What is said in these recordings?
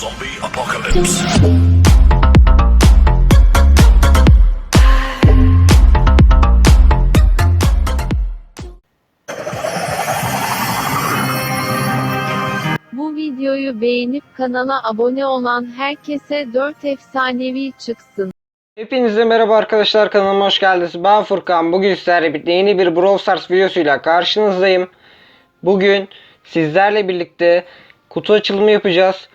Zombie apocalypse. Bu videoyu beğenip kanala abone olan herkese 4 efsanevi çıksın. Hepinize merhaba arkadaşlar kanalıma hoş geldiniz. Ben Furkan. Bugün sizlerle birlikte yeni bir Brawl Stars videosuyla karşınızdayım. Bugün sizlerle birlikte kutu açılımı yapacağız.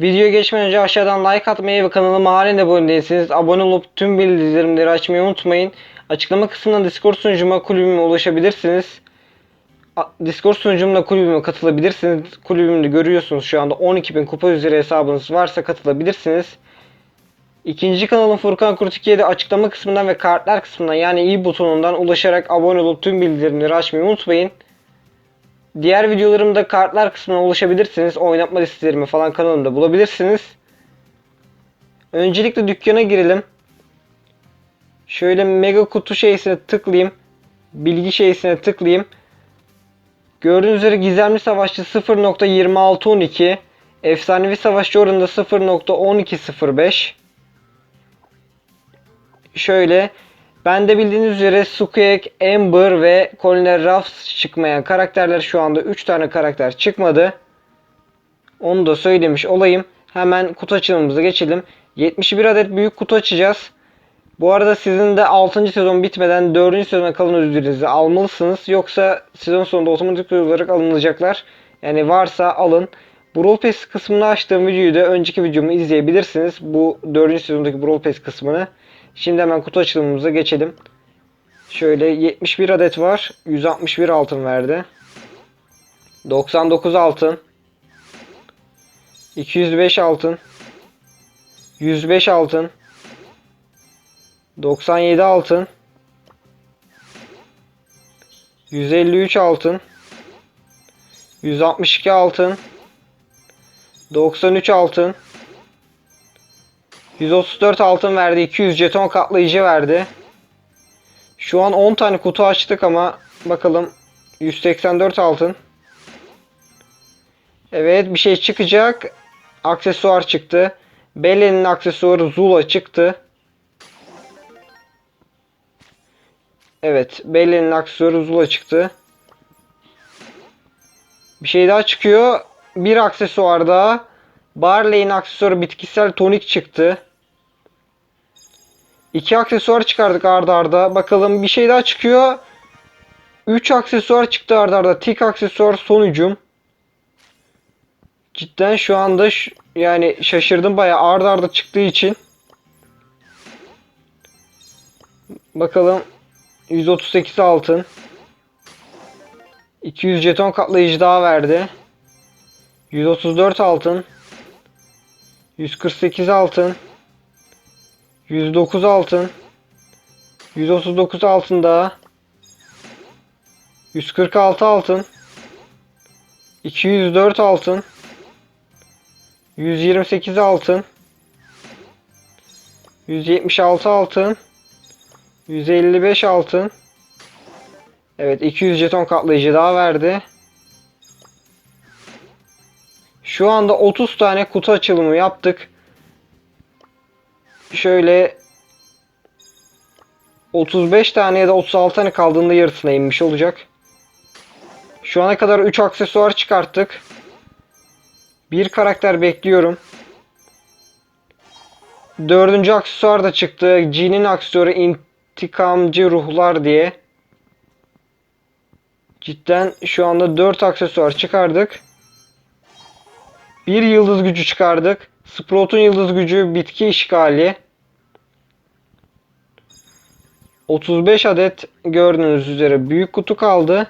Videoya geçmeden önce aşağıdan like atmayı ve kanalıma halen abone değilseniz abone olup tüm bildirimleri açmayı unutmayın. Açıklama kısmından Discord sunucuma kulübüme ulaşabilirsiniz. Discord sunucumla kulübüme katılabilirsiniz. Kulübümde görüyorsunuz şu anda 12.000 kupa üzeri hesabınız varsa katılabilirsiniz. İkinci kanalım Furkan Kurt 2'ye de açıklama kısmından ve kartlar kısmından yani i butonundan ulaşarak abone olup tüm bildirimleri açmayı unutmayın. Diğer videolarımda kartlar kısmına ulaşabilirsiniz. Oynatma listelerimi falan kanalımda bulabilirsiniz. Öncelikle dükkana girelim. Şöyle mega kutu şeysine tıklayayım. Bilgi şeysine tıklayayım. Gördüğünüz üzere gizemli savaşçı 0.2612. Efsanevi savaşçı oranında 0.1205 şöyle ben de bildiğiniz üzere Sukiyek, Amber ve Colonel Ruffs çıkmayan karakterler şu anda 3 tane karakter çıkmadı. Onu da söylemiş olayım. Hemen kutu açılımımıza geçelim. 71 adet büyük kutu açacağız. Bu arada sizin de 6. sezon bitmeden 4. sezona kalan ödüllerinizi almalısınız. Yoksa sezon sonunda otomatik olarak alınacaklar. Yani varsa alın. Brawl Pass kısmını açtığım videoyu da önceki videomu izleyebilirsiniz. Bu 4. sezondaki Brawl Pass kısmını. Şimdi hemen kutu açılımımıza geçelim. Şöyle 71 adet var. 161 altın verdi. 99 altın. 205 altın. 105 altın. 97 altın. 153 altın. 162 altın. 93 altın. 134 altın verdi. 200 jeton katlayıcı verdi. Şu an 10 tane kutu açtık ama bakalım 184 altın. Evet bir şey çıkacak. Aksesuar çıktı. Belle'nin aksesuarı Zula çıktı. Evet Belle'nin aksesuarı Zula çıktı. Bir şey daha çıkıyor. Bir aksesuar daha. Barley'in aksesuarı bitkisel tonik çıktı. İki aksesuar çıkardık arda arda. Bakalım bir şey daha çıkıyor. 3 aksesuar çıktı arda arda. Tik aksesuar sonucum. Cidden şu anda yani şaşırdım bayağı arda arda çıktığı için. Bakalım 138 altın. 200 jeton katlayıcı daha verdi. 134 altın. 148 altın. 109 altın. 139 altın daha. 146 altın. 204 altın. 128 altın. 176 altın. 155 altın. Evet 200 jeton katlayıcı daha verdi. Şu anda 30 tane kutu açılımı yaptık. Şöyle 35 tane ya da 36 tane kaldığında yarısına inmiş olacak. Şu ana kadar 3 aksesuar çıkarttık. Bir karakter bekliyorum. Dördüncü aksesuar da çıktı. Jin'in aksesuarı intikamcı ruhlar diye. Cidden şu anda 4 aksesuar çıkardık. Bir yıldız gücü çıkardık. Sprout'un yıldız gücü bitki işgali. 35 adet gördüğünüz üzere büyük kutu kaldı.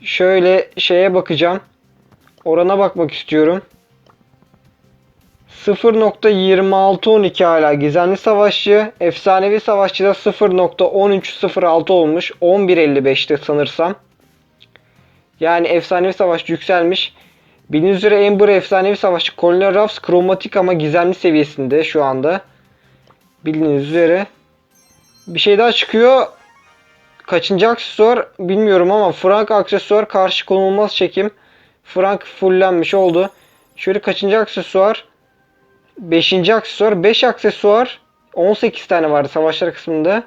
Şöyle şeye bakacağım. Orana bakmak istiyorum. 0.2612 hala gizemli savaşçı. Efsanevi savaşçı da 0.1306 olmuş. 11.55'te sanırsam. Yani efsanevi savaşçı yükselmiş. Bildiğiniz üzere Ember efsanevi savaşçı Colonel Ruffs kromatik ama gizemli seviyesinde şu anda. Bildiğiniz üzere. Bir şey daha çıkıyor. Kaçıncı aksesuar bilmiyorum ama Frank aksesuar karşı konulmaz çekim. frank fullenmiş oldu. Şöyle kaçıncı aksesuar? 5. aksesuar. 5 aksesuar. 18 tane vardı savaşlar kısmında.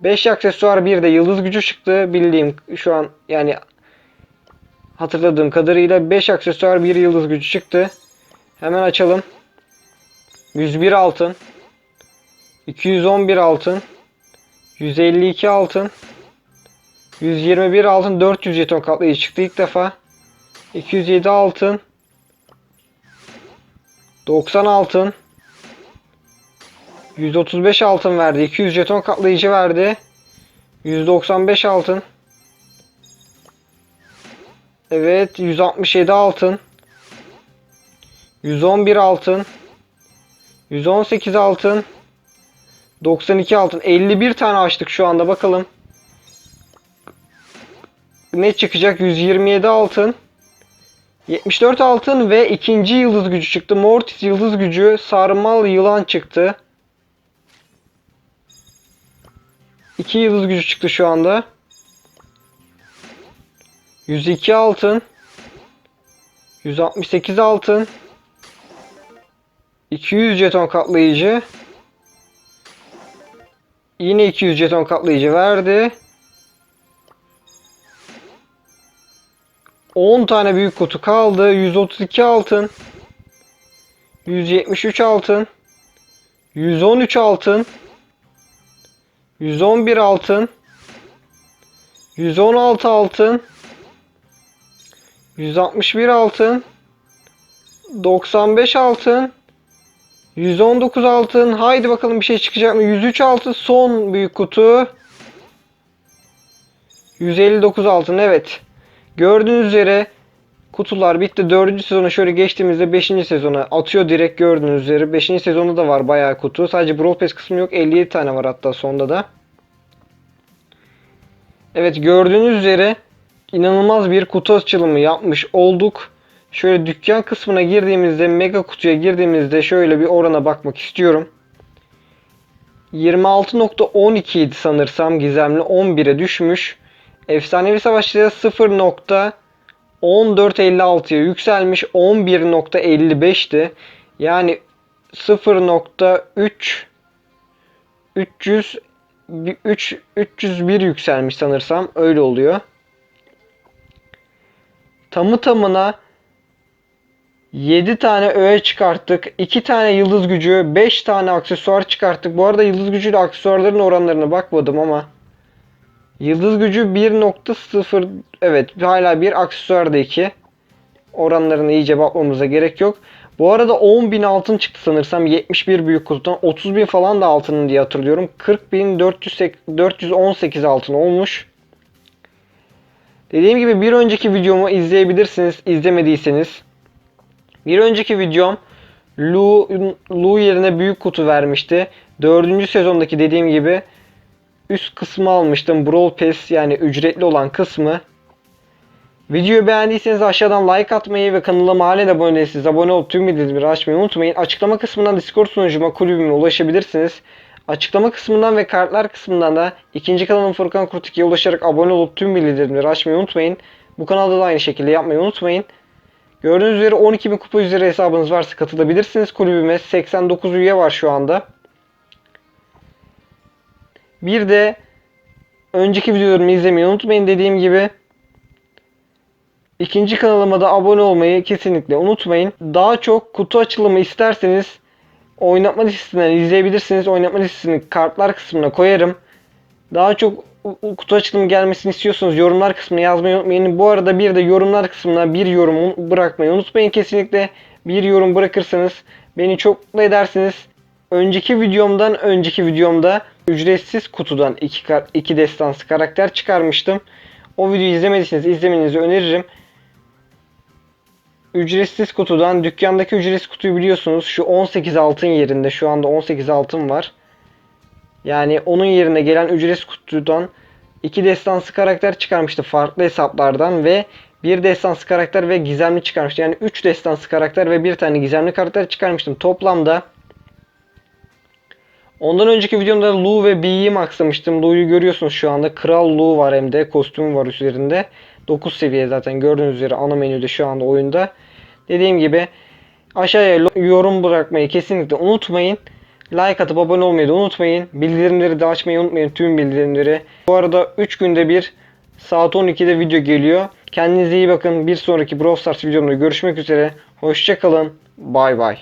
5 aksesuar bir de yıldız gücü çıktı. Bildiğim şu an yani hatırladığım kadarıyla 5 aksesuar bir yıldız gücü çıktı. Hemen açalım. 101 altın. 211 altın. 152 altın. 121 altın 400 jeton katlayıcı çıktı ilk defa. 207 altın. 90 altın. 135 altın verdi. 200 jeton katlayıcı verdi. 195 altın. Evet 167 altın. 111 altın. 118 altın. 92 altın. 51 tane açtık şu anda bakalım. Ne çıkacak? 127 altın. 74 altın ve ikinci yıldız gücü çıktı. Mortis yıldız gücü sarmal yılan çıktı. İki yıldız gücü çıktı şu anda. 102 altın. 168 altın. 200 jeton katlayıcı. Yine 200 jeton katlayıcı verdi. 10 tane büyük kutu kaldı. 132 altın. 173 altın. 113 altın. 111 altın. 116 altın. 161 altın. 95 altın. 119 altın. Haydi bakalım bir şey çıkacak mı? 103 altın. Son büyük kutu. 159 altın. Evet. Gördüğünüz üzere kutular bitti. 4. sezona şöyle geçtiğimizde 5. sezona atıyor direkt gördüğünüz üzere. 5. sezonda da var bayağı kutu. Sadece Brawl Pass kısmı yok. 57 tane var hatta sonda da. Evet gördüğünüz üzere inanılmaz bir kutu açılımı yapmış olduk. Şöyle dükkan kısmına girdiğimizde mega kutuya girdiğimizde şöyle bir orana bakmak istiyorum. 26.12 idi sanırsam gizemli 11'e düşmüş. Efsanevi savaşçıda 0.1456'ya yükselmiş 11.55'ti. Yani 0.3 300 3 301 yükselmiş sanırsam öyle oluyor. Tamı tamına 7 tane öğe çıkarttık. 2 tane yıldız gücü, 5 tane aksesuar çıkarttık. Bu arada yıldız gücüyle aksesuarların oranlarına bakmadım ama yıldız gücü 1.0 evet hala bir aksesuar da 2. Oranlarını iyice bakmamıza gerek yok. Bu arada 10.000 altın çıktı sanırsam 71 büyük kutudan 30.000 falan da altının diye hatırlıyorum. 40.418 altın olmuş. Dediğim gibi bir önceki videomu izleyebilirsiniz izlemediyseniz. Bir önceki videom Lu, Lu yerine büyük kutu vermişti. Dördüncü sezondaki dediğim gibi üst kısmı almıştım. Brawl Pass yani ücretli olan kısmı. Videoyu beğendiyseniz aşağıdan like atmayı ve kanalıma halen abone değilseniz abone olup tüm bildirimleri açmayı unutmayın. Açıklama kısmından Discord sunucuma kulübüme ulaşabilirsiniz. Açıklama kısmından ve kartlar kısmından da ikinci kanalım Furkan Kurtik'e ulaşarak abone olup tüm bildirimleri açmayı unutmayın. Bu kanalda da aynı şekilde yapmayı unutmayın. Gördüğünüz üzere 12.000 kupa üzeri hesabınız varsa katılabilirsiniz kulübüme. 89 üye var şu anda. Bir de önceki videolarımı izlemeyi unutmayın dediğim gibi. İkinci kanalıma da abone olmayı kesinlikle unutmayın. Daha çok kutu açılımı isterseniz oynatma listesinden izleyebilirsiniz. Oynatma listesini kartlar kısmına koyarım. Daha çok kutu açılımı gelmesini istiyorsanız yorumlar kısmına yazmayı unutmayın. Bu arada bir de yorumlar kısmına bir yorum bırakmayı unutmayın kesinlikle. Bir yorum bırakırsanız beni çok mutlu edersiniz. Önceki videomdan önceki videomda ücretsiz kutudan iki, iki destansı karakter çıkarmıştım. O videoyu izlemediyseniz izlemenizi öneririm. Ücretsiz kutudan dükkandaki ücretsiz kutuyu biliyorsunuz. Şu 18 altın yerinde şu anda 18 altın var. Yani onun yerine gelen ücretsiz kutudan iki destansı karakter çıkarmıştı farklı hesaplardan ve bir destansı karakter ve gizemli çıkarmıştı. Yani 3 destansı karakter ve bir tane gizemli karakter çıkarmıştım. Toplamda Ondan önceki videomda Lu ve B'yi maxlamıştım. Lu'yu görüyorsunuz şu anda. Kral Lu var hem de. Kostümü var üzerinde. 9 seviye zaten gördüğünüz üzere ana menüde şu anda oyunda. Dediğim gibi aşağıya yorum bırakmayı kesinlikle unutmayın. Like atıp abone olmayı da unutmayın. Bildirimleri de açmayı unutmayın tüm bildirimleri. Bu arada 3 günde bir saat 12'de video geliyor. Kendinize iyi bakın. Bir sonraki Brawl Stars videomda görüşmek üzere. Hoşçakalın. Bay bay.